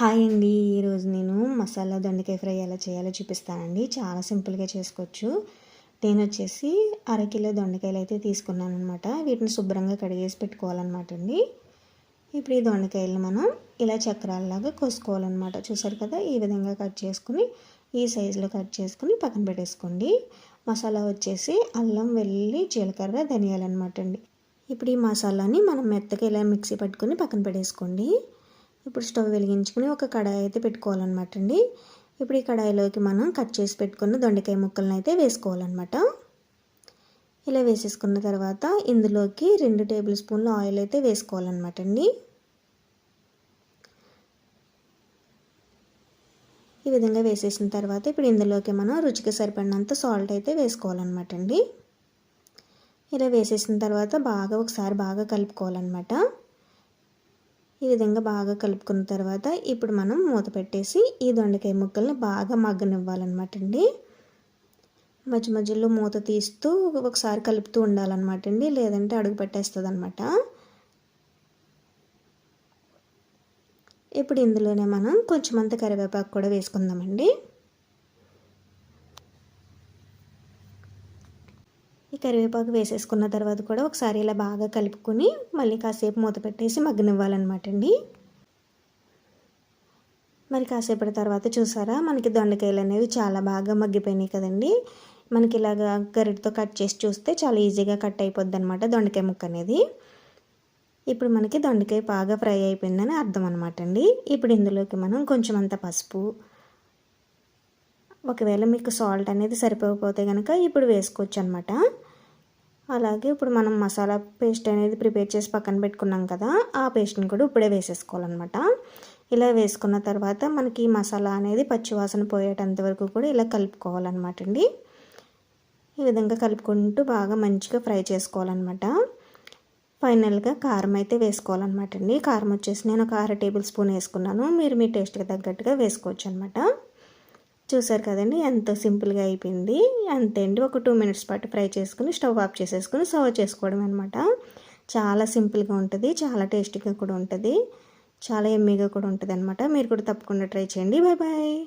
Hi అండి. ఈరోజు నేను మసాలా దొండకాయ ఫ్రై ఎలా చేయాలో చూపిస్తానండి. చాలా సింపుల్గా చేసుకోవచ్చు. నేను వచ్చేసి అరకిలో దొండకాయలు అయితే తీసుకున్నాను అనమాట వీటిని శుభ్రంగా కడిగేసి పెట్టుకోవాలన్నమాట అండి. ఇప్పుడు ఈ దొండకాయలను మనం ఇలా చక్రాలలాగా కోసుకోవాలన్నమాట. చూసారు కదా? ఈ విధంగా కట్ చేసుకుని ఈ సైజులో కట్ చేసుకుని పక్కన పెట్టేసుకోండి. మసాలా వచ్చేసి అల్లం వెల్లుల్లి జీలకర్ర ధనియాలు అనమాట అండి. ఇప్పుడు ఈ మసాలాని మనం మెత్తగా ఇలా మిక్సీ పట్టుకొని పక్కన పెట్టేసుకోండి. ఇప్పుడు స్టవ్ వెలిగించుకుని ఒక కడాయి అయితే పెట్టుకోవాలన్నమాట అండి. ఇప్పుడు ఈ కడాయిలోకి మనం కట్ చేసి పెట్టుకున్న దొండకాయ ముక్కలను అయితే వేసుకోవాలన్నమాట. ఇలా వేసేసుకున్న తర్వాత ఇందులోకి రెండు టేబుల్ స్పూన్ల ఆయిల్ అయితే వేసుకోవాలన్నమాట అండి. ఈ విధంగా వేసేసిన తర్వాత ఇప్పుడు ఇందులోకి మనం రుచికి సరిపడినంత సాల్ట్ అయితే వేసుకోవాలన్నమాట అండి. ఇలా వేసేసిన తర్వాత బాగా ఒకసారి బాగా కలుపుకోవాలన్నమాట. ఈ విధంగా బాగా కలుపుకున్న తర్వాత ఇప్పుడు మనం మూత పెట్టేసి ఈ దొండకాయ ముక్కల్ని బాగా మగ్గనివ్వాలన్నమాట అండి. మధ్య మధ్యలో మూత తీస్తూ ఒకసారి కలుపుతూ ఉండాలన్నమాట అండి. లేదంటే అడుగు పెట్టేస్తుంది అనమాట ఇప్పుడు ఇందులోనే మనం కొంచెం అంత కరివేపాకు కూడా వేసుకుందామండి. ఈ కరివేపాకు వేసేసుకున్న తర్వాత కూడా ఒకసారి ఇలా బాగా కలుపుకొని మళ్ళీ కాసేపు మూత పెట్టేసి మగ్గనివ్వాలన్నమాట అండి. మరి కాసేపటి తర్వాత చూసారా మనకి దొండకాయలు అనేవి చాలా బాగా మగ్గిపోయినాయి కదండి. మనకి ఇలాగ గరిటతో కట్ చేసి చూస్తే చాలా ఈజీగా కట్ అయిపోద్ది అనమాట దొండకాయ ముక్క అనేది. ఇప్పుడు మనకి దొండకాయ బాగా ఫ్రై అయిపోయిందని అర్థం అనమాట అండి. ఇప్పుడు ఇందులోకి మనం కొంచెం అంత పసుపు ఒకవేళ మీకు సాల్ట్ అనేది సరిపోకపోతే కనుక ఇప్పుడు వేసుకోవచ్చు అనమాట అలాగే ఇప్పుడు మనం మసాలా పేస్ట్ అనేది ప్రిపేర్ చేసి పక్కన పెట్టుకున్నాం కదా ఆ పేస్ట్ని కూడా ఇప్పుడే వేసేసుకోవాలన్నమాట. ఇలా వేసుకున్న తర్వాత మనకి మసాలా అనేది పచ్చివాసన పోయేటంత వరకు కూడా ఇలా కలుపుకోవాలన్నమాట అండి. ఈ విధంగా కలుపుకుంటూ బాగా మంచిగా ఫ్రై చేసుకోవాలన్నమాట. ఫైనల్గా కారం అయితే వేసుకోవాలన్నమాట అండి. కారం వచ్చేసి నేను ఒక అర టేబుల్ స్పూన్ వేసుకున్నాను. మీరు మీ టేస్ట్కి తగ్గట్టుగా వేసుకోవచ్చు అనమాట చూసారు కదండి ఎంతో సింపుల్గా అయిపోయింది. అంతే అండి ఒక టూ మినిట్స్ పాటు ఫ్రై చేసుకుని స్టవ్ ఆఫ్ చేసేసుకుని సర్వ్ చేసుకోవడం అనమాట చాలా సింపుల్గా ఉంటుంది చాలా టేస్టీగా కూడా ఉంటుంది చాలా ఎమ్మీగా కూడా ఉంటుంది అనమాట మీరు కూడా తప్పకుండా ట్రై చేయండి. Bye bye.